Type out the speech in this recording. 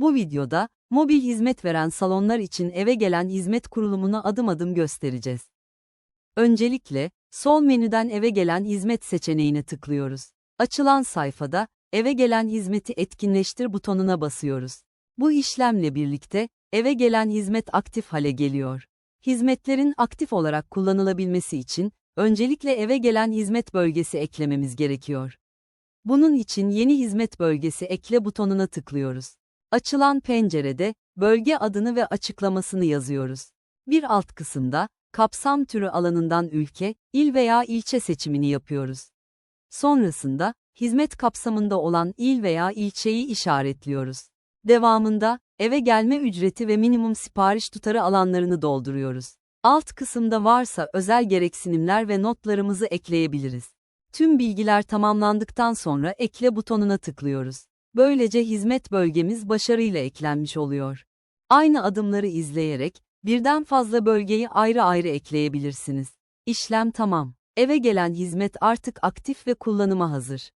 Bu videoda, mobil hizmet veren salonlar için eve gelen hizmet kurulumunu adım adım göstereceğiz. Öncelikle, sol menüden eve gelen hizmet seçeneğine tıklıyoruz. Açılan sayfada, eve gelen hizmeti etkinleştir butonuna basıyoruz. Bu işlemle birlikte, eve gelen hizmet aktif hale geliyor. Hizmetlerin aktif olarak kullanılabilmesi için, öncelikle eve gelen hizmet bölgesi eklememiz gerekiyor. Bunun için yeni hizmet bölgesi ekle butonuna tıklıyoruz. Açılan pencerede, bölge adını ve açıklamasını yazıyoruz. Bir alt kısımda, kapsam türü alanından ülke, il veya ilçe seçimini yapıyoruz. Sonrasında, hizmet kapsamında olan il veya ilçeyi işaretliyoruz. Devamında, eve gelme ücreti ve minimum sipariş tutarı alanlarını dolduruyoruz. Alt kısımda varsa özel gereksinimler ve notlarımızı ekleyebiliriz. Tüm bilgiler tamamlandıktan sonra ekle butonuna tıklıyoruz. Böylece hizmet bölgemiz başarıyla eklenmiş oluyor. Aynı adımları izleyerek, birden fazla bölgeyi ayrı ayrı ekleyebilirsiniz. İşlem tamam. Eve gelen hizmet artık aktif ve kullanıma hazır.